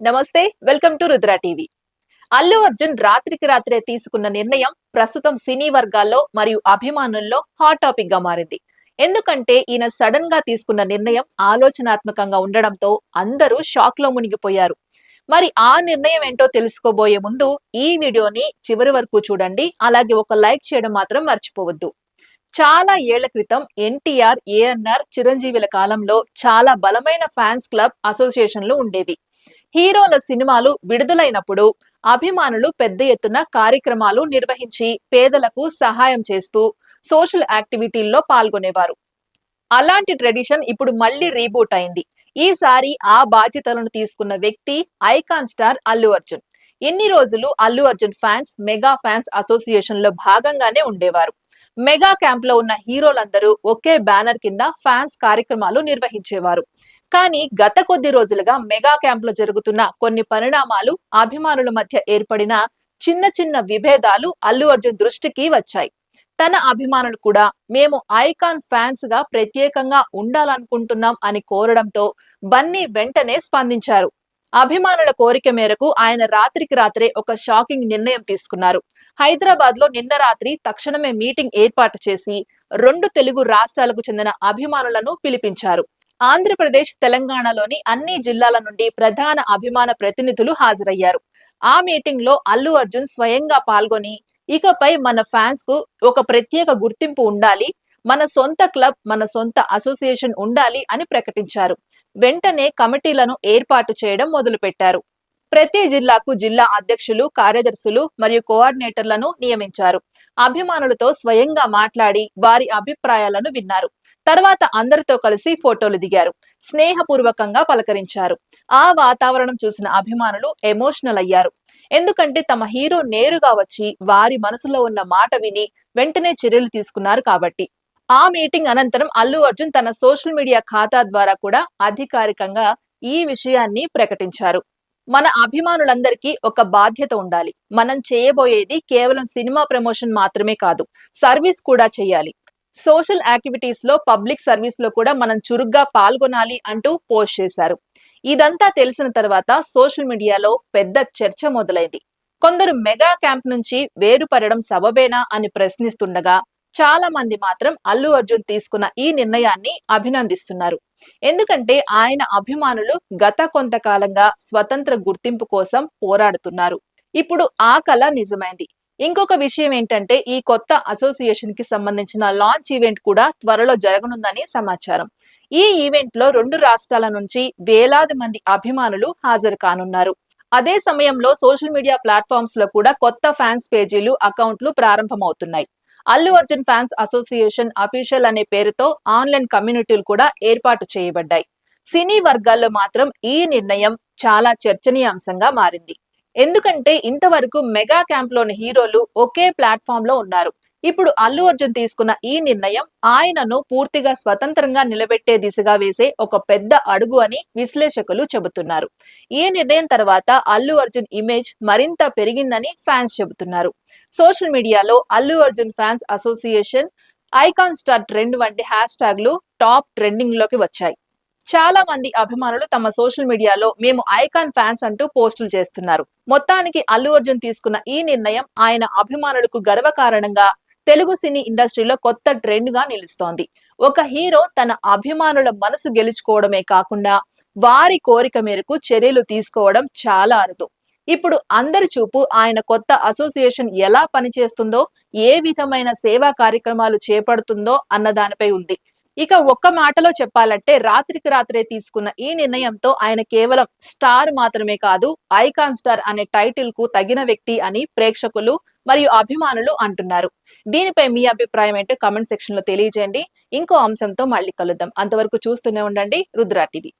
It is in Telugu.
నమస్తే welcome to Rudra TV. Allu Arjun రాత్రికి రాత్రే తీసుకున్న నిర్ణయం ప్రస్తుతం సినీ వర్గాల్లో మరియు అభిమానుల్లో హాట్ టాపిక్గా మారింది. ఎందుకంటే ఈయన సడన్గా తీసుకున్న నిర్ణయం ఆలోచనాత్మకంగా ఉండడంతో అందరూ షాక్లో మునిగిపోయారు. మరి ఆ నిర్ణయం ఏంటో తెలుసుకోబోయే ముందు ఈ వీడియోని చివరి వరకు చూడండి అలాగే ఒక లైక్ చేయడం మాత్రం మర్చిపోవద్దు. చాలా ఏళ్ళ క్రితం ఎన్టీఆర్ ఏఎన్ఆర్ చిరంజీవుల కాలంలో చాలా బలమైన ఫ్యాన్స్ క్లబ్ అసోసియేషన్లు ఉండేవి. హీరోల సినిమాలు విడుదలైనప్పుడు అభిమానులు పెద్ద ఎత్తున కార్యక్రమాలు నిర్వహించి పేదలకు సహాయం చేస్తూ సోషల్ యాక్టివిటీల్లో పాల్గొనేవారు. అలాంటి ట్రెడిషన్ ఇప్పుడు మళ్ళీ రీబూట్ అయింది. ఈసారి ఆ బాధ్యతలను తీసుకున్న వ్యక్తి ఐకాన్ స్టార్ అల్లు అర్జున్. ఎన్ని రోజులు Allu Arjun fans mega fans అసోసియేషన్లో భాగంగానే ఉండేవారు. మెగా క్యాంప్లో ఉన్న హీరోలందరూ ఒకే బ్యానర్ కింద ఫ్యాన్స్ కార్యక్రమాలు నిర్వహించేవారు. కానీ గత కొద్ది రోజులుగా మెగా క్యాంప్లో జరుగుతున్న కొన్ని పరిణామాలు అభిమానుల మధ్య ఏర్పడిన చిన్న చిన్న విభేదాలు అల్లు అర్జున్ దృష్టికి వచ్చాయి. తన అభిమానులు కూడా మేము ఐకాన్ ఫ్యాన్స్గా ప్రత్యేకంగా ఉండాలనుకుంటున్నాం అని కోరడంతో బన్నీ వెంటనే స్పందించారు. అభిమానుల కోరిక మేరకు ఆయన రాత్రికి రాత్రే ఒక షాకింగ్ నిర్ణయం తీసుకున్నారు. హైదరాబాద్లో నిన్న రాత్రి తక్షణమే మీటింగ్ ఏర్పాటు చేసి రెండు తెలుగు రాష్ట్రాలకు చెందిన అభిమానులను పిలిపించారు. ఆంధ్రప్రదేశ్ తెలంగాణలోని అన్ని జిల్లాల నుండి ప్రధాన అభిమాన ప్రతినిధులు హాజరయ్యారు. ఆ మీటింగ్లో అల్లు అర్జున్ స్వయంగా పాల్గొని ఇకపై మన ఫ్యాన్స్కు ఒక ప్రత్యేక గుర్తింపు ఉండాలి మన సొంత క్లబ్ మన సొంత అసోసియేషన్ ఉండాలి అని ప్రకటించారు. వెంటనే కమిటీలను ఏర్పాటు చేయడం మొదలుపెట్టారు. ప్రతి జిల్లాకు జిల్లా అధ్యక్షులు కార్యదర్శులు మరియు కోఆర్డినేటర్లను నియమించారు. అభిమానులతో స్వయంగా మాట్లాడి వారి అభిప్రాయాలను విన్నారు. తర్వాత అందరితో కలిసి ఫోటోలు దిగారు. స్నేహపూర్వకంగా పలకరించారు. ఆ వాతావరణం చూసిన అభిమానులు ఎమోషనల్ అయ్యారు. ఎందుకంటే తమ హీరో నేరుగా వచ్చి వారి మనసులో ఉన్న మాట విని వెంటనే చర్యలు తీసుకున్నారు కాబట్టి. ఆ మీటింగ్ అనంతరం అల్లు అర్జున్ తన సోషల్ మీడియా ఖాతా ద్వారా కూడా అధికారికంగా ఈ విషయాన్ని ప్రకటించారు. మన అభిమానులందరికీ ఒక బాధ్యత ఉండాలి. మనం చేయబోయేది కేవలం సినిమా ప్రమోషన్ మాత్రమే కాదు. సర్వీస్ కూడా చేయాలి. సోషల్ యాక్టివిటీస్లో పబ్లిక్ సర్వీస్లో కూడా మనం చురుగ్గా పాల్గొనాలి అంటూ పోస్ట్ చేశారు. ఇదంతా తెలిసిన తర్వాత సోషల్ మీడియాలో పెద్ద చర్చ మొదలైంది. కొందరు మెగా క్యాంప్ నుంచి వేరుపడడం సబబేనా అని ప్రశ్నిస్తుండగా చాలా మంది మాత్రం అల్లు అర్జున్ తీసుకున్న ఈ నిర్ణయాన్ని అభినందిస్తున్నారు. ఎందుకంటే ఆయన అభిమానులు గత కొంతకాలంగా స్వతంత్ర గుర్తింపు కోసం పోరాడుతున్నారు. ఇప్పుడు ఆ కళ నిజమైంది. ఇంకొక విషయం ఏంటంటే ఈ కొత్త అసోసియేషన్కి సంబంధించిన లాంచ్ ఈవెంట్ కూడా త్వరలో జరగనుందని సమాచారం. ఈ ఈవెంట్లో రెండు రాష్ట్రాల నుంచి వేలాది మంది అభిమానులు హాజరు కానున్నారు. అదే సమయంలో సోషల్ మీడియా ప్లాట్ఫామ్స్లో కూడా కొత్త ఫ్యాన్స్ పేజీలు అకౌంట్లు ప్రారంభమవుతున్నాయి. Allu Arjun fans association official అనే పేరుతో ఆన్లైన్ కమ్యూనిటీలు కూడా ఏర్పాటు చేయబడ్డాయి. సినీ వర్గాల్లో మాత్రం ఈ నిర్ణయం చాలా చర్చనీయాంశంగా మారింది. ఎందుకంటే ఇంతవరకు మెగా క్యాంప్లోని హీరోలు ఒకే ప్లాట్ఫామ్లో ఉన్నారు. ఇప్పుడు అల్లు అర్జున్ తీసుకున్న ఈ నిర్ణయం ఆయనను పూర్తిగా స్వతంత్రంగా నిలబెట్టే దిశగా వేసే ఒక పెద్ద అడుగు అని విశ్లేషకులు చెబుతున్నారు. ఈ నిర్ణయం తర్వాత అల్లు అర్జున్ ఇమేజ్ మరింత పెరిగిందని ఫ్యాన్స్ చెబుతున్నారు. సోషల్ మీడియాలో Allu Arjun fans association icon star trend వంటి హ్యాష్ ట్యాగ్లు టాప్ ట్రెండింగ్లోకి వచ్చాయి. చాలా మంది అభిమానులు తమ సోషల్ మీడియాలో మేము ఐకాన్ ఫ్యాన్స్ అంటూ పోస్టులు చేస్తున్నారు. మొత్తానికి అల్లు అర్జున్ తీసుకున్న ఈ నిర్ణయం ఆయన అభిమానులకు గర్వకారణంగా తెలుగు సినీ ఇండస్ట్రీలో కొత్త ట్రెండ్గా నిలుస్తోంది. ఒక హీరో తన అభిమానుల మనసు గెలుచుకోవడమే కాకుండా వారి కోరిక మేరకు చర్యలు తీసుకోవడం చాలా అరుదు. ఇప్పుడు అందరి చూపు ఆయన కొత్త అసోసియేషన్ ఎలా పనిచేస్తుందో ఏ విధమైన సేవా కార్యక్రమాలు చేపడుతుందో అన్న దానిపై ఉంది. ఇక ఒక్క మాటలో చెప్పాలంటే రాత్రికి రాత్రే తీసుకున్న ఈ నిర్ణయంతో ఆయన కేవలం స్టార్ మాత్రమే కాదు ఐకాన్ స్టార్ అనే టైటిల్కు తగిన వ్యక్తి అని ప్రేక్షకులు మరియు అభిమానులు అంటున్నారు. దీనిపై మీ అభిప్రాయం ఏంటో కమెంట్ సెక్షన్లో తెలియజేయండి. ఇంకో అంశంతో మళ్ళీ కలుద్దాం. అంతవరకు చూస్తూనే ఉండండి. రుద్రా టీవీ.